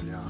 güzel ya.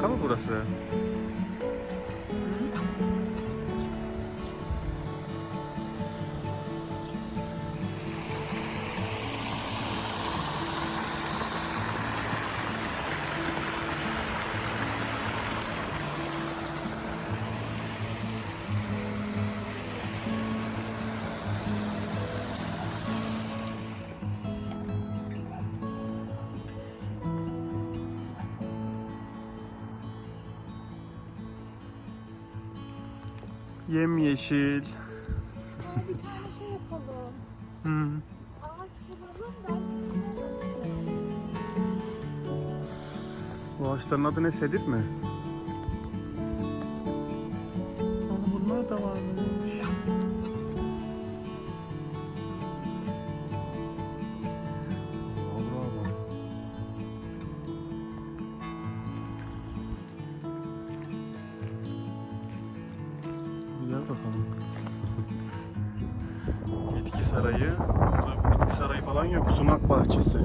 Şaka mı burası? Yemyeşil. Aa, bir tane şey yapalım. Hmm. Ağaç bulalım ben. Bu ağaçların adı ne? Sedir mi? Bitki sarayı. Burada bitki sarayı falan yok. Sumak bahçesi.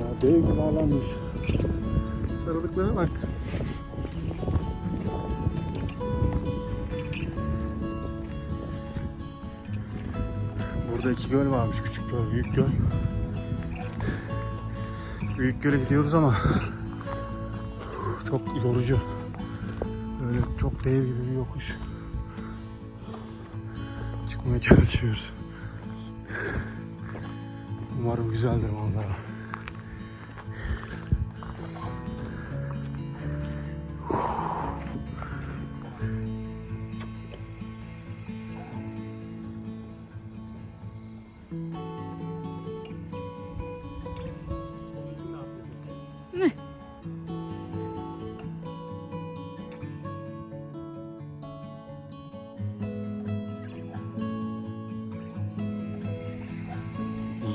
Ya dev gibi alanmış. Sarılıklara bak. Burada iki göl varmış. Küçük göl, büyük göl. Büyük göle gidiyoruz ama çok yorucu. Böyle çok dev gibi bir yokuş. Çıkmaya çalışıyoruz. Umarım güzeldir manzara.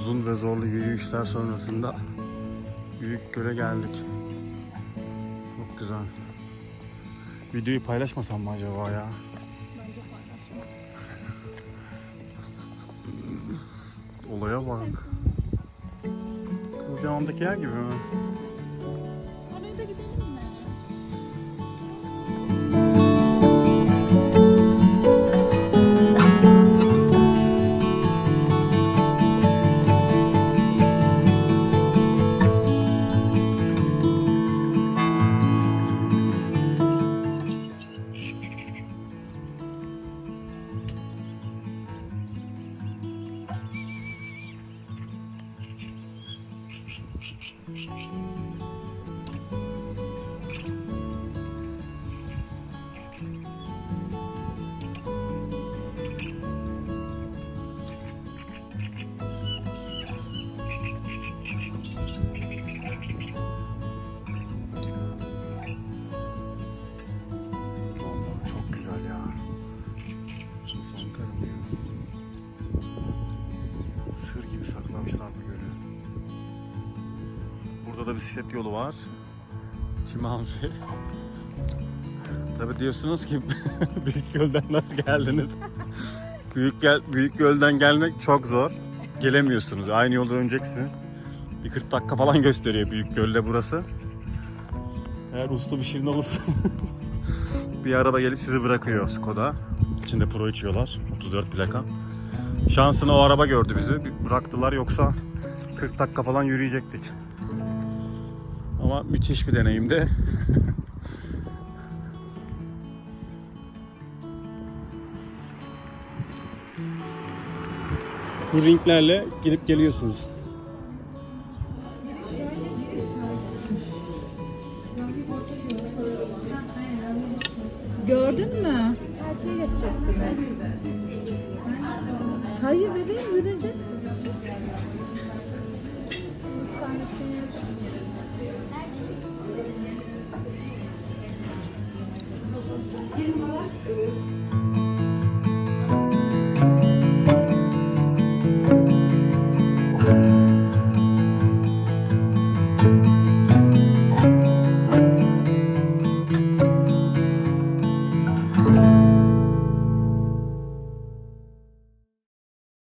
Uzun ve zorlu yürüyüşler sonrasında Büyük Göl'e geldik. Çok güzel. Videoyu paylaşmasam mı acaba ya? Bence paylaşma. Olaya bak. Kızılcahamam'daki yer gibi mi? Oraya da gidelim mi? Sır gibi saklamışlar bu gölü. Burada da bisiklet yolu var. Çimanfi. Tabi diyorsunuz ki Büyük Göl'den nasıl geldiniz? Büyük gel Büyük Göl'den gelmek çok zor. Gelemiyorsunuz. Aynı yolda döneceksiniz. Bir 40 dakika falan gösteriyor Büyük Göl'de burası. Eğer uslu bir şirin olursa bir araba gelip sizi bırakıyor Skoda. İçinde Pro içiyorlar. 34 plaka. Şansına o araba gördü bizi. Bir Bıraktılar yoksa 40 dakika falan yürüyecektik. Ama müthiş bir deneyimdi. Bu ringlerle gidip geliyorsunuz. Gördün mü? Her şeyi yapacaksınız. Hayır bebeğim yürüyeceksin. Bir tanesini Evet.